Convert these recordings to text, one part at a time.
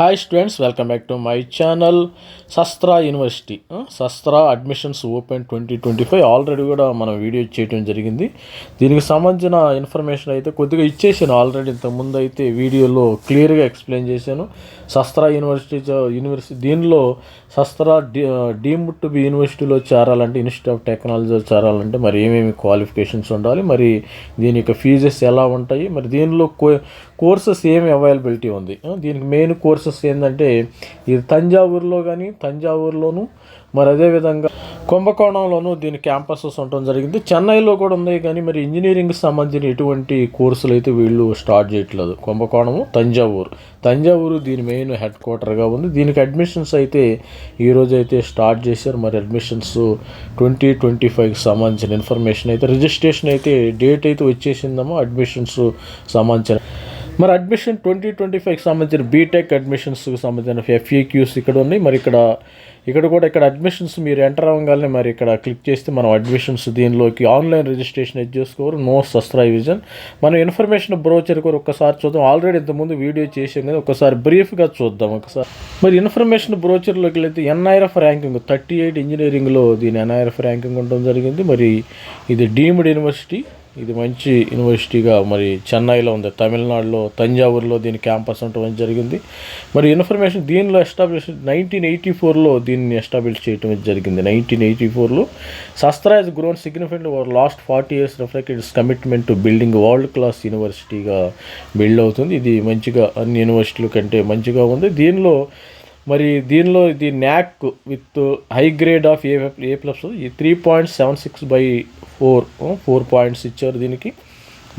Hi students welcome back to my channel Sastra university Sastra admissions open twenty twenty five already కూడా మనం video చేయడం జరిగింది. దీనికి సంబంధించిన ఇన్ఫర్మేషన్ అయితే కొద్దిగా ఇచ్చేసాను. ఆల్రెడీ ఇంతకుముందు అయితే వీడియోలో క్లియర్గా ఎక్స్ప్లెయిన్ చేశాను. శస్త్ర యూనివర్సిటీ యూనివర్సిటీ దీనిలో శస్త్ర డీ టు బి యూనివర్సిటీలో చేరాలంటే ఇన్స్టిట్యూట్ ఆఫ్ టెక్నాలజీలో చేరాలంటే మరి ఏమేమి క్వాలిఫికేషన్స్ ఉండాలి? మరి దీని యొక్క ఫీజెస్ ఎలా ఉంటాయి? మరి దీనిలో కో కోర్సెస్ ఏమి అవైలబిలిటీ ఉంది? దీనికి మెయిన్ కోర్సెస్ ఏంటంటే ఇది తంజావూరులో కానీ తంజావూరులోను మరి అదేవిధంగా కుంభకోణంలోనూ దీని క్యాంపసెస్ ఉండటం జరిగింది. చెన్నైలో కూడా ఉన్నాయి కానీ మరి ఇంజనీరింగ్కి సంబంధించిన ఎటువంటి కోర్సులు అయితే వీళ్ళు స్టార్ట్ చేయట్లేదు. కుంభకోణము తంజావూరు. తంజావూరు దీని మెయిన్ హెడ్ క్వార్టర్గా ఉంది. దీనికి అడ్మిషన్స్ అయితే ఈరోజు అయితే స్టార్ట్ చేశారు. మరి అడ్మిషన్స్ ట్వంటీ ట్వంటీ ఫైవ్కి సంబంధించిన ఇన్ఫర్మేషన్ అయితే రిజిస్ట్రేషన్ అయితే డేట్ అయితే వచ్చేసిందేమో అడ్మిషన్స్ సంబంధించిన. మరి అడ్మిషన్ ట్వంటీ ట్వంటీ ఫైవ్కి సంబంధించిన బీటెక్ అడ్మిషన్స్కి సంబంధించిన ఎఫ్ఏక్యూస్ ఇక్కడ ఉన్నాయి. మరి ఇక్కడ ఇక్కడ కూడా ఇక్కడ అడ్మిషన్స్ మీరు ఎంటర్ అవ్వగానే మరి ఇక్కడ క్లిక్ చేస్తే మనం అడ్మిషన్స్ దీనిలోకి ఆన్లైన్ రిజిస్ట్రేషన్ ఎడ్ చేసుకోరు? నో సబ్స్క్రైబిజన్ మనం ఇన్ఫర్మేషన్ బ్రోచర్ కూడా ఒక్కసారి చూద్దాం. ఆల్రెడీ ఇంతకుముందు వీడియో చేసాం కదా ఒకసారి బ్రీఫ్గా చూద్దాం ఒకసారి. మరి ఇన్ఫర్మేషన్ బ్రోచర్లోకి వెళ్తే ఎన్ఐఆర్ఎఫ్ ర్యాంకింగ్ థర్టీ ఎయిట్ ఇంజనీరింగ్లో దీని ఎన్ఐఆర్ఎఫ్ ర్యాంకింగ్ ఉండడం జరిగింది. మరి ఇది డీమ్డ్ యూనివర్సిటీ ఇది మంచి యూనివర్సిటీగా మరి చెన్నైలో ఉంది. తమిళనాడులో తంజావూరులో దీని క్యాంపస్ ఉండటం జరిగింది. మరి ఇన్ఫర్మేషన్ దీనిలో ఎస్టాబ్లిష్ నైన్టీన్ ఎయిటీ ఫోర్లో దీన్ని ఎస్టాబ్లిష్ చేయడం జరిగింది. నైన్టీన్ ఎయిటీ ఫోర్లో Sastra has grown significant over last forty years reflect its commitment to building world class యూనివర్సిటీగా build అవుతుంది. ఇది మంచిగా అన్ని యూనివర్సిటీల కంటే మంచిగా ఉంది. దీనిలో మరి దీనిలో ఇది NAAC with high grade of A A plus ఈ three point seven six by four four points ఇచ్చారు దీనికి.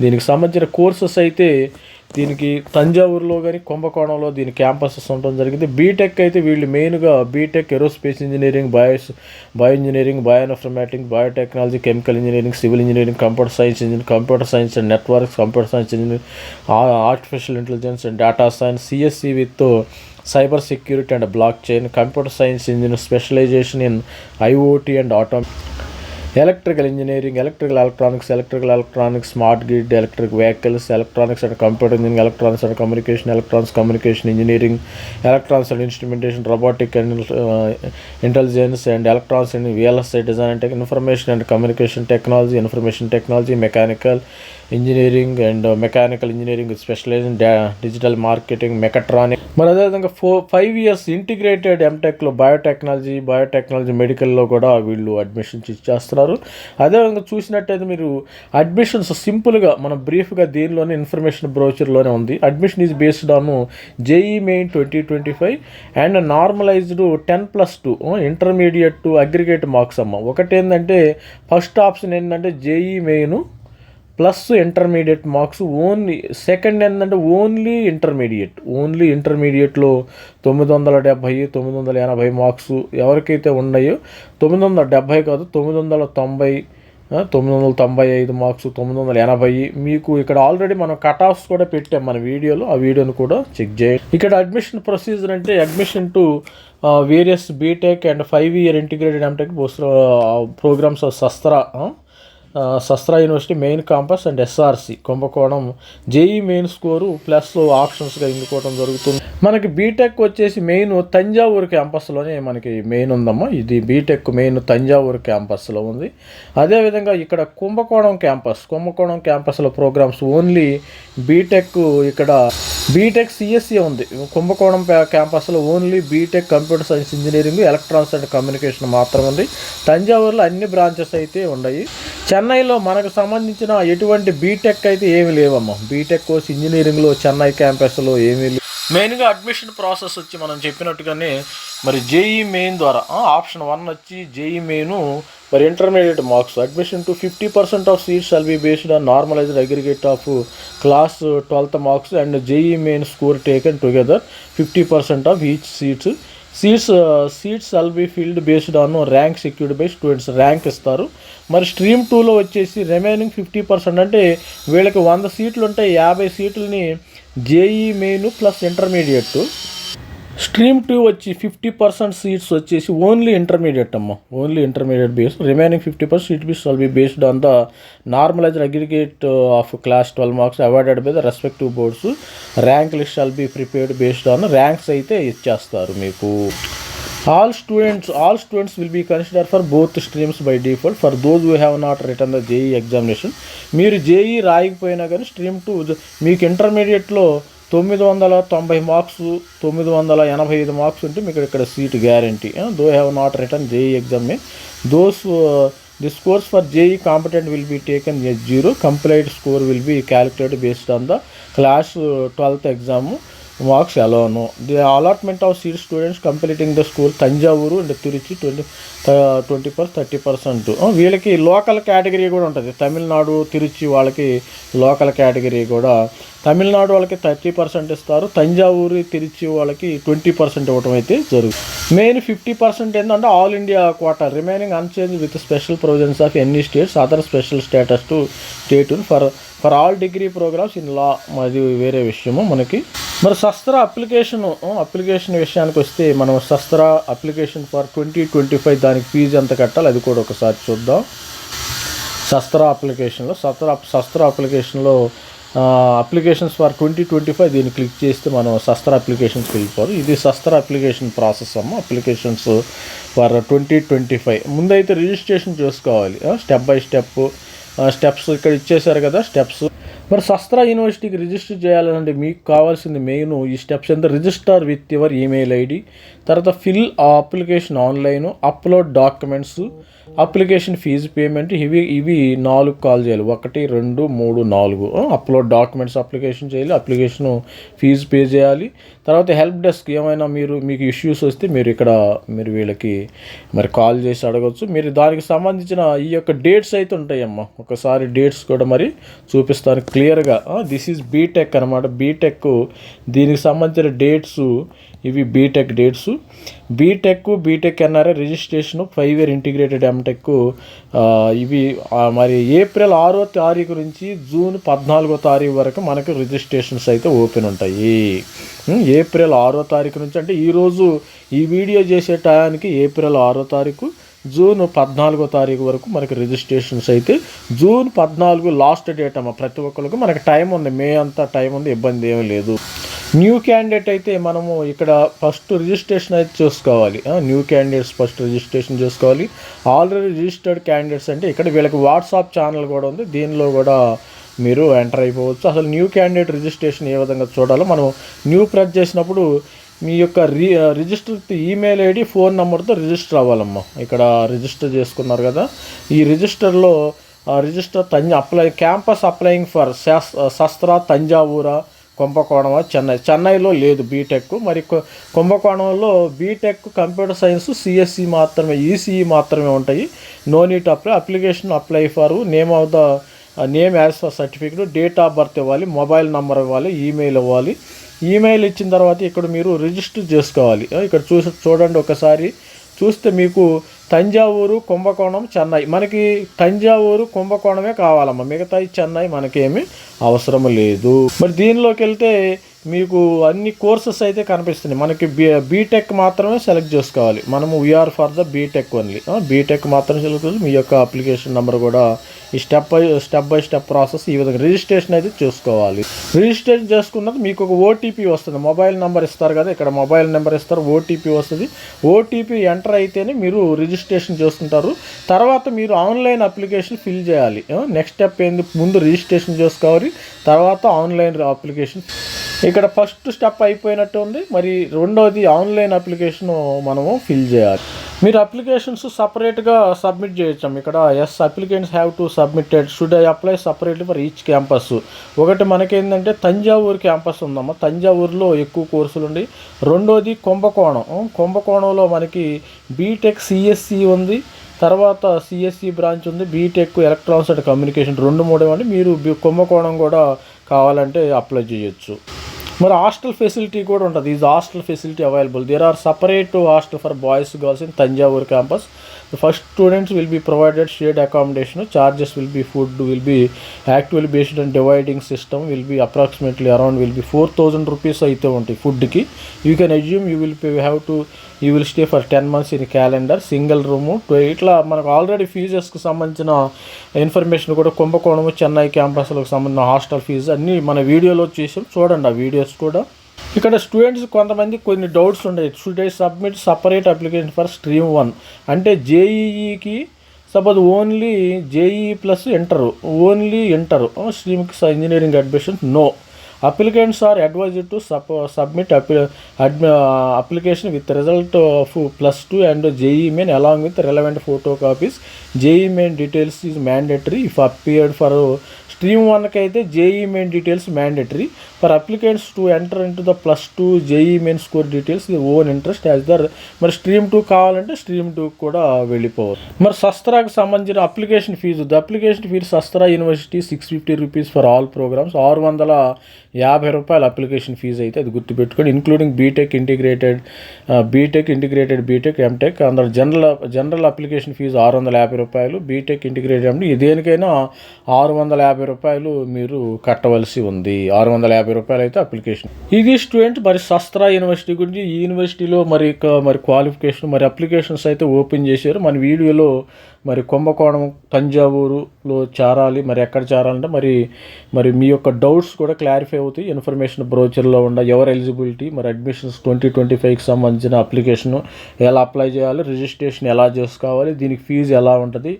దీనికి సంబంధించిన కోర్సెస్ అయితే దీనికి తంజావూరులో కానీ కుంభకోణంలో దీని క్యాంపసెస్ ఉండడం జరిగింది. బీటెక్ అయితే వీళ్ళు మెయిన్గా BTech aerospace engineering bios bio engineering bioinformatic biotechnology chemical engineering civil engineering computer science engineering computer science and networks computer science engineering artificial intelligence and data science CSC with cyber security and blockchain computer science engineer specialisation in IoT and auto electrical engineering electrical electronics electrical electronics smart grid electric vehicles electronics and computer engineering electronics and communication electronics communication engineering electronics and instrumentation robotic and intelligence and electronics and VLSI design and information and communication technology information technology mechanical engineering and mechanical engineering specialise in digital marketing mechatronic. మరి అదేవిధంగా four five years integrated ఎంటెక్లో biotechnology biotechnology మెడికల్లో కూడా వీళ్ళు admissions ఇచ్చేస్తున్నారు. అదేవిధంగా చూసినట్టయితే మీరు అడ్మిషన్స్ సింపుల్గా మనం బ్రీఫ్గా దీనిలోనే ఇన్ఫర్మేషన్ బ్రోచర్లోనే ఉంది. Admission is based on JEE main twenty twenty five and normalised ten plus two intermediate to aggregate marks అమ్మ. ఒకటి ఏంటంటే ఫస్ట్ ఆప్షన్ ఏంటంటే JEE main plus intermediate marks only second ఏంటంటే ఓన్లీ ఇంటర్మీడియట్. ఓన్లీ ఇంటర్మీడియట్లో తొమ్మిది వందల డెబ్భై తొమ్మిది వందల ఎనభై మార్క్స్ ఎవరికైతే ఉన్నాయో తొమ్మిది వందల డెబ్భై కాదు తొమ్మిది వందల తొంభై తొమ్మిది వందల తొంభై ఐదు మార్క్స్ తొమ్మిది వందల ఎనభై మీకు ఇక్కడ ఆల్రెడీ మనం కట్ ఆఫ్స్ కూడా పెట్టాం మన వీడియోలో ఆ వీడియోని కూడా చెక్ చేయండి. ఇక్కడ అడ్మిషన్ ప్రొసీజర్ అంటే admission to various BTech and five year integrated MTech post programmes Sastra Sastra university main campus and SRC Kumbakonam. JEE main score plus ఆప్షన్స్గా ఎన్నుకోవడం జరుగుతుంది. మనకి బీటెక్ వచ్చేసి మెయిన్ తంజావూరు క్యాంపస్లోనే మనకి మెయిన్ ఉందమ్మా. ఇది బీటెక్ మెయిన్ తంజావూరు క్యాంపస్లో ఉంది. అదేవిధంగా ఇక్కడ కుంభకోణం క్యాంపస్ కుంభకోణం క్యాంపస్లో ప్రోగ్రామ్స్ ఓన్లీ బీటెక్ ఇక్కడ బీటెక్ సిఎస్సి ఉంది. కుంభకోణం క్యాంపస్లో only BTech computer science engineering electronics and communication మాత్రమే ఉంది. తంజావూరులో అన్ని బ్రాంచెస్ అయితే ఉన్నాయి. చెన్నైలో మనకు సంబంధించిన ఎటువంటి బీటెక్ అయితే ఏమి లేవమ్మా. బీటెక్ కోర్స్ ఇంజనీరింగ్లో చెన్నై క్యాంపస్లో ఏమీ లేవు. మెయిన్గా అడ్మిషన్ ప్రాసెస్ వచ్చి మనం చెప్పినట్టుగానే మరి జేఈ మెయిన్ ద్వారా ఆప్షన్ వన్ వచ్చి జేఈ మెయిన్ మరి intermediate marks. Admission to fifty percent of seats shall be based on normalised aggregate of class twelfth marks and JEE main score taken together fifty percent of each seats seats seats all be filled based on rank secured by students rank ఇస్తారు. మరి stream టూలో వచ్చేసి remaining fifty percent అంటే వీళ్ళకి వంద సీట్లు ఉంటాయి. యాభై సీట్లని JEE main plus intermediate stream two వచ్చి ఫిఫ్టీ పర్సెంట్ సీట్స్ వచ్చేసి ఓన్లీ ఇంటర్మీడియట్ అమ్మ. Only intermediate base. Remaining fifty percent seat bees all be based on the normalised aggregate of class twelve marks awarded by the respective boards rank list shall be prepared based on ranks అయితే ఇచ్చేస్తారు మీకు. All students all students will be consider for both streams by default for those who have not written the JEE examination మీరు JEE రాయకపోయినా కానీ stream two మీకు ఇంటర్మీడియట్లో తొమ్మిది వందల తొంభై మార్క్స్ తొమ్మిది వందల ఎనభై ఐదు మార్క్స్ ఉంటే మీకు ఇక్కడ seat guarantee. Though have not return JEE exam those the scores for JEE competent will be taken as zero complete score will be calculate based on the class twelfth exam marks alone the allotment of seat students completing the school Thanjavur and Tiruchi twenty twenty per thirty percent వీళ్ళకి local category కూడా ఉంటుంది. తమిళనాడు తిరుచి వాళ్ళకి local category కూడా తమిళనాడు వాళ్ళకి thirty percent ఇస్తారు. తంజావూరు తిరుచి వాళ్ళకి twenty percent ఇవ్వడం అయితే జరుగుతుంది మెయిన్ ఫిఫ్టీ పర్సెంట్ ఏంటంటే all India quarter remaining unchanged with special provisions of any states other special status to state for for all degree programmes in law అది వేరే విషయము మనకి. మరి శస్త్ర అప్లికేషన్ అప్లికేషన్ విషయానికి వస్తే మనం Sastra application for twenty twenty five దానికి ఫీజు ఎంత కట్టాలి అది కూడా ఒకసారి చూద్దాం. శస్త్ర అప్లికేషన్లో శస్త్ర శస్త్ర అప్లికేషన్లో applications for twenty twenty five దీన్ని క్లిక్ చేస్తే మనం శస్త్ర అప్లికేషన్స్కి వెళ్ళిపోదు ఇది శస్త్ర అప్లికేషన్ ప్రాసెస్ అమ్మ. Applications for twenty twenty five ముందైతే రిజిస్ట్రేషన్ చేసుకోవాలి. స్టెప్ బై స్టెప్ స్టెప్స్ ఇక్కడ ఇచ్చేశారు కదా స్టెప్స్ మరి శస్త్ర యూనివర్సిటీకి రిజిస్టర్ చేయాలంటే మీకు కావాల్సింది మెయిన్ ఈ స్టెప్స్ ఎంత? Register with your email ID తర్వాత ఫిల్ ఆ application online upload documents application fee payment ఇవి ఇవి నాలుగు కాల్ చేయాలి. ఒకటి రెండు మూడు నాలుగు. అప్లోడ్ డాక్యుమెంట్స్ అప్లికేషన్ చేయాలి అప్లికేషన్ ఫీజు పే చేయాలి. తర్వాత హెల్ప్ డెస్క్ ఏమైనా మీరు మీకు ఇష్యూస్ వస్తే మీరు ఇక్కడ మీరు వీళ్ళకి మరి కాల్ చేసి అడగచ్చు. మీరు దానికి సంబంధించిన ఈ యొక్క డేట్స్ అయితే ఉంటాయమ్మా. ఒకసారి డేట్స్ కూడా మరి చూపిస్తాను క్లియర్గా. దిస్ ఈజ్ బీటెక్ అనమాట బీటెక్ దీనికి సంబంధించిన డేట్స్ ఇవి BTech dates BTech BTech NRA registration five year integrated MTech ఇవి మరి ఏప్రిల్ ఆరో తారీఖు నుంచి జూన్ పద్నాలుగో తారీఖు వరకు మనకు రిజిస్ట్రేషన్స్ అయితే ఓపెన్ ఉంటాయి. ఏప్రిల్ ఆరో తారీఖు నుంచి అంటే ఈరోజు ఈ వీడియో చేసే టయానికి ఏప్రిల్ ఆరో తారీఖు జూన్ పద్నాలుగో తారీఖు వరకు మనకి రిజిస్ట్రేషన్స్ అయితే జూన్ పద్నాలుగు లాస్ట్ డేట్ అమ్మ. ప్రతి ఒక్కరికి మనకి టైం ఉంది. మే అంతా టైం ఉంది. ఇబ్బంది ఏమీ లేదు. న్యూ క్యాండిడేట్ అయితే మనము ఇక్కడ ఫస్ట్ రిజిస్ట్రేషన్ అయితే చూసుకోవాలి. న్యూ క్యాండిడేట్స్ ఫస్ట్ రిజిస్ట్రేషన్ చేసుకోవాలి. ఆల్రెడీ రిజిస్టర్డ్ క్యాండిడేట్స్ అంటే ఇక్కడ వీళ్ళకి వాట్సాప్ ఛానల్ కూడా ఉంది. దీనిలో కూడా మీరు ఎంటర్ అయిపోవచ్చు. అసలు న్యూ క్యాండిడేట్ రిజిస్ట్రేషన్ ఏ విధంగా చూడాలో మనం న్యూ ప్రెస్ చేసినప్పుడు మీ యొక్క రి రిజిస్టర్ ఈమెయిల్ ఐడి ఫోన్ నెంబర్తో రిజిస్టర్ అవ్వాలమ్మా. ఇక్కడ రిజిస్టర్ చేసుకున్నారు కదా. ఈ రిజిస్టర్లో register తంజా apply campus applying for Sastra తంజావూరా Kumbakonam Chennai. చెన్నైలో లేదు బీటెక్ మరి కుంభకోణంలో బీటెక్ కంప్యూటర్ సైన్స్ సిఎస్సి మాత్రమే ఈసీఈ మాత్రమే ఉంటాయి. No NEET apply application apply for name of the name as per certificate date of birth ఇవ్వాలి. మొబైల్ నెంబర్ ఇవ్వాలి. ఈమెయిల్ ఇవ్వాలి. ఈమెయిల్ ఇచ్చిన తర్వాత ఇక్కడ మీరు రిజిస్టర్ చేసుకోవాలి. ఇక్కడ చూసి చూడండి ఒకసారి. చూస్తే మీకు తంజావూరు కుంభకోణం చెన్నై. మనకి తంజావూరు కుంభకోణమే కావాలమ్మా. మిగతాయి చెన్నై మనకేమి అవసరం లేదు. మరి దీనిలోకి వెళ్తే మీకు అన్ని కోర్సెస్ అయితే కనిపిస్తున్నాయి. మనకి బీ బీటెక్ మాత్రమే సెలెక్ట్ చేసుకోవాలి. మనము we are for the BTech only BTech మాత్రమే సెలెక్ట్ చేసుకోవాలి. మీ యొక్క అప్లికేషన్ నెంబర్ కూడా ఈ step by step by step process ఈ విధంగా. రిజిస్ట్రేషన్ అయితే చూసుకోవాలి. రిజిస్ట్రేషన్ చేసుకున్నది మీకు ఒక ఓటీపీ వస్తుంది. మొబైల్ నెంబర్ ఇస్తారు కదా ఇక్కడ మొబైల్ నెంబర్ ఇస్తారు ఓటీపీ వస్తుంది. ఓటీపీ ఎంటర్ అయితేనే మీరు రిజిస్ట్రేషన్ చేసుకుంటారు. తర్వాత మీరు ఆన్లైన్ అప్లికేషన్ ఫిల్ చేయాలి. నెక్స్ట్ స్టెప్ ఏంది? ముందు రిజిస్ట్రేషన్ చేసుకోవాలి. తర్వాత ఆన్లైన్ అప్లికేషన్ ఇక్కడ ఫస్ట్ స్టెప్ అయిపోయినట్టు ఉంది. మరి రెండవది ఆన్లైన్ అప్లికేషన్ మనము ఫిల్ చేయాలి. మీరు అప్లికేషన్స్ సపరేట్గా సబ్మిట్ చేయొచ్చాం. ఇక్కడ as applicants have to submitted should I apply separately for each campus ఒకటి మనకేంటంటే తంజావూరు క్యాంపస్ ఉందమ్మా. తంజావూరులో ఎక్కువ కోర్సులు ఉండి రెండోది కుంభకోణం. కుంభకోణంలో మనకి బీటెక్ సిఎస్సి ఉంది. తర్వాత సిఎస్సి బ్రాంచ్ ఉంది. బీటెక్ ఎలక్ట్రానిక్స్ అండ్ కమ్యూనికేషన్ రెండు మూడు ఇవ్వండి మీరు కుంభకోణం కూడా కావాలంటే అప్లై చేయొచ్చు. మరి హాస్టల్ ఫెసిలిటీ కూడా ఉంటుంది. Is hostel facility available. There are separate hostel for boys girls in Thanjavur campus first students will be provided provided accommodation charges will be food will be be actually based on dividing system will be approximately around will be 4000 rupees అయితే ఉంటాయి ఫుడ్కి you can assume you will pay have to you will stay for ten months in calendar single room ఇట్లా మనకు already ఫీజెస్కి సంబంధించిన information కూడా కుంభకోణము చెన్నై క్యాంపస్లకు సంబంధించిన hostel fee అన్నీ మన వీడియోలో చేసాం. చూడండి ఆ వీడియోస్ కూడా. ఇక్కడ స్టూడెంట్స్ కొంతమంది కొన్ని డౌట్స్ ఉన్నాయి. Should I submit separate application for stream one అంటే జేఈఈకి suppose only JEE plus inter only inter స్ట్రీమ్కి engineering admission no applicants are advised to సప్ submit application with result of plus two and JEE main along with relevant photo copies JEE main details is mandatory if appeared for stream వన్కి అయితే JEE main details mandatory. For applicants to enter into the plus two JEE main score details the own interest. As there మరి stream two కావాలంటే stream two కూడా వెళ్ళిపోవచ్చు. మరి శస్త్రాకి సంబంధించిన application fee. The application fee Sastra university six fifty rupees for all programmes. ఆరు వందల యాభై రూపాయల అప్లికేషన్ ఫీజు అయితే అది గుర్తుపెట్టుకోండి including BTech integrated BTech integrated BTech MTech అందరు జనరల్ జనరల్ అప్లికేషన్ ఫీజు ఆరు వందల యాభై రూపాయలు బీటెక్ ఇంటిగ్రేటెడ్ అంటే దేనికైనా ఆరు వందల యాభై రూపాయలు మీరు కట్టవలసి ఉంది. ఆరు వందల యాభై రూపాయలు అయితే అప్లికేషన్ ఇది స్టూడెంట్ మరి శస్త్ర యూనివర్సిటీ గురించి ఈ యూనివర్సిటీలో మరి మరి క్వాలిఫికేషన్ మరి అప్లికేషన్స్ అయితే ఓపెన్ చేశారు. మన వీడియోలో మరి కుంభకోణం తంజావూరులో చేరాలి. మరి ఎక్కడ చేరాలంటే మరి మరి మీ యొక్క డౌట్స్ కూడా క్లారిఫై అవుతాయి. ఇన్ఫర్మేషన్ బ్రోచర్లో ఉన్న ఎవరు ఎలిజిబిలిటీ మరి అడ్మిషన్స్ ట్వంటీ ట్వంటీ ఫైవ్కి సంబంధించిన అప్లికేషన్ ఎలా అప్లై చేయాలి రిజిస్ట్రేషన్ ఎలా చేసుకోవాలి దీనికి ఫీజు ఎలా ఉంటుంది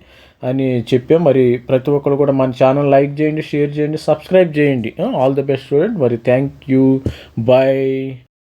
అని చెప్పాం మరి ప్రతి ఒక్కరు కూడా మన ఛానల్ లైక్ చేయండి షేర్ చేయండి సబ్స్క్రైబ్ చేయండి. All the best student. మరి థ్యాంక్ యూ. బాయ్.